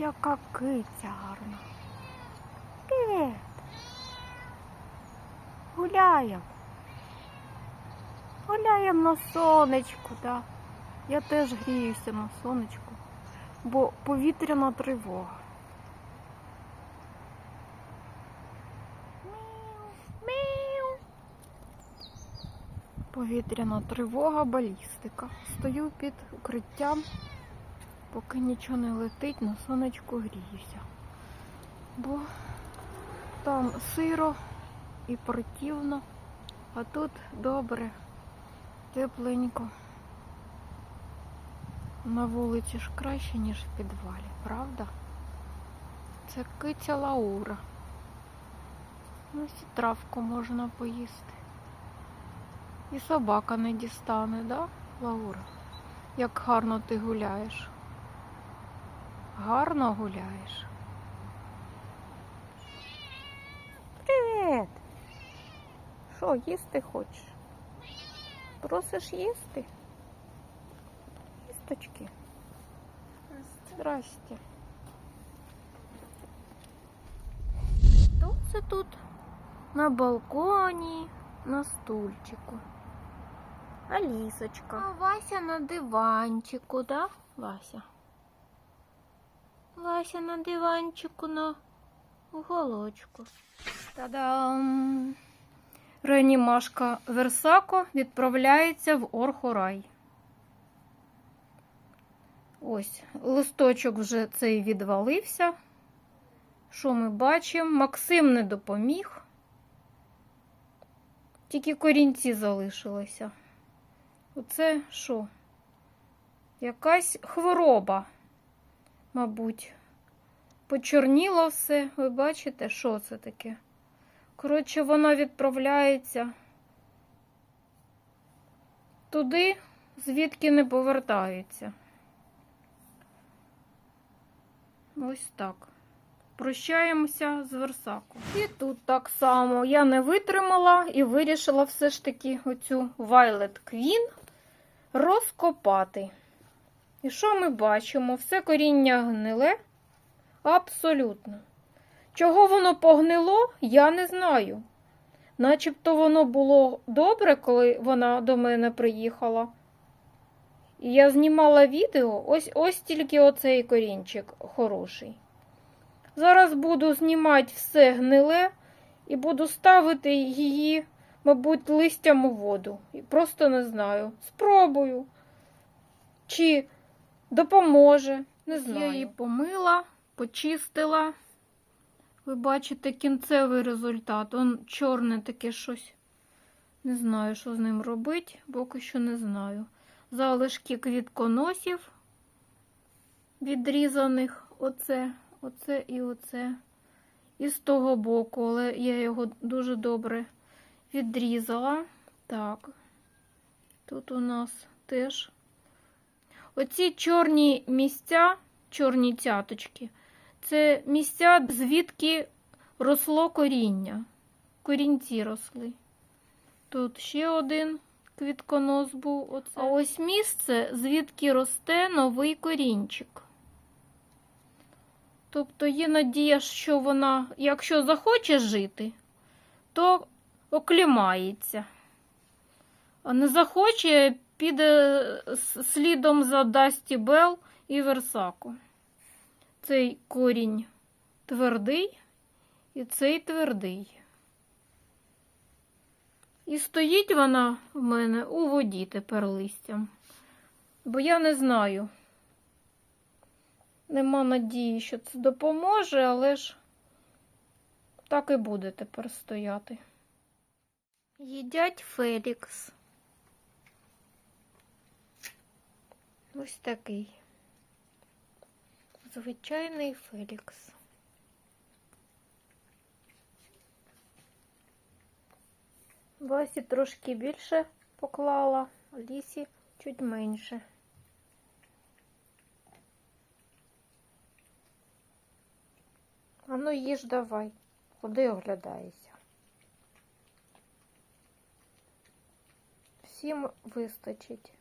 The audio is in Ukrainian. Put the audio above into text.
Яка киця гарна. Привіт. Гуляємо. Гуляємо на сонечку, да. Я теж гріюся на сонечку, бо повітряна тривога. Повітряна тривога, балістика. Стою під укриттям, поки нічого не летить, на сонечку гріюся. Бо там сиро і противно, а тут добре, тепленько. На вулиці ж краще, ніж в підвалі, правда? Це киця Лаура. Ось і травку можна поїсти. І собака не дістане, да, Лаура? Як гарно ти гуляєш. Гарно гуляєш. Привіт! Що, їсти хочеш? Просиш їсти? Їсточки. Здрасте. Хто це тут? На балконі, на стульчику. Алісочка. А Вася на диванчику, да, Вася? Вася на диванчику на уголочку. Та-дам! Реанімашка Версако відправляється в Орхорай. Ось, листочок вже цей відвалився. Що ми бачимо? Максим не допоміг. Тільки корінці залишилися. Оце що? Якась хвороба, мабуть. Почорніло все. Ви бачите, що це таке? Коротше, вона відправляється туди, звідки не повертається. Ось так. Прощаємося з Версаку. І тут так само я не витримала і вирішила все ж таки оцю Violet Queen розкопати. І що ми бачимо? Все коріння гниле? Абсолютно. Чого воно погнило, я не знаю. Начебто воно було добре, коли вона до мене приїхала. І я знімала відео, ось ось тільки оцей корінчик хороший. Зараз буду знімати все гниле і буду ставити її, мабуть, листям у воду. Просто не знаю. Спробую. Чи допоможе. Не знаю. Я її помила, почистила. Ви бачите кінцевий результат. Он чорне таке щось. Не знаю, що з ним робити, поки що не знаю. Залишки квітконосів відрізаних. Оце, оце і оце. І з того боку, але я його дуже добре відрізала. Так. Тут у нас теж. Оці чорні місця, чорні цяточки. Це місця, звідки росло коріння. Корінці росли. Тут ще один квітконос був. Оце. А ось місце, звідки росте новий корінчик. Тобто є надія, що вона, якщо захоче жити, то оклімається. А не захоче, піде слідом за Дасті Бел і Версаку. Цей корінь твердий і цей твердий. І стоїть вона в мене у воді тепер листям. Бо я не знаю. Нема надії, що це допоможе, але ж так і буде тепер стояти. Їдять Фелікс. Ось такий. Звичайний Фелікс. Васі трошки більше поклала, лісі чуть менше. А ну їж давай, куди оглядаєшся? Всім вистачить.